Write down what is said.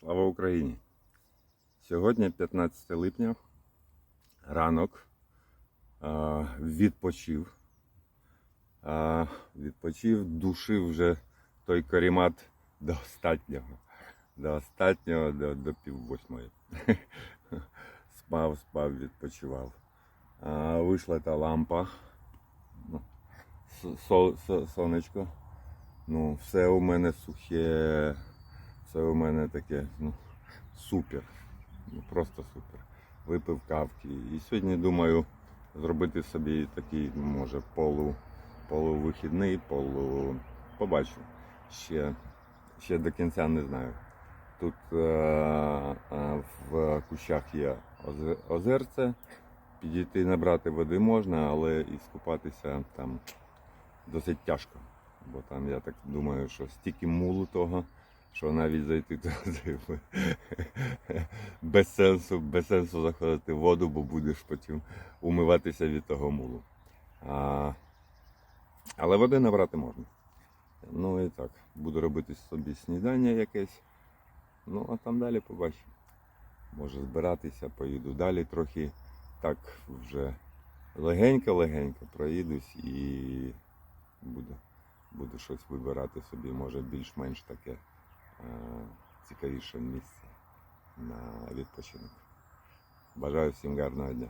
Слава Україні! Сьогодні 15 липня, ранок, відпочив. Відпочив, душив вже той карімат до останнього. До останнього, до, до пів восьмої. Спав, спав, відпочивав. Вийшла та лампа. Ну, сонечко. Ну, все у мене сухе, все у мене таке, ну, супер. Ну, просто супер. Випив кавки. І сьогодні думаю зробити собі такий, може, полу, полувихідний, полу. Побачу. Ще, ще до кінця не знаю. Тут е, е, в кущах є озерце. Підійти набрати води можна, але і скупатися там досить тяжко. Бо там я так думаю, що стільки мулу того, що навіть зайти туди без сенсу, без сенсу заходити в воду, бо будеш потім умиватися від того мулу. А, але води набрати можна. Ну і так, буду робити собі снідання якесь. Ну, а там далі побачимо. Може збиратися, поїду далі трохи. Так вже легенько-легенько проїдусь і буду, буду щось вибирати собі, може більш-менш таке е, цікавіше місце на відпочинок. Бажаю всім гарного дня.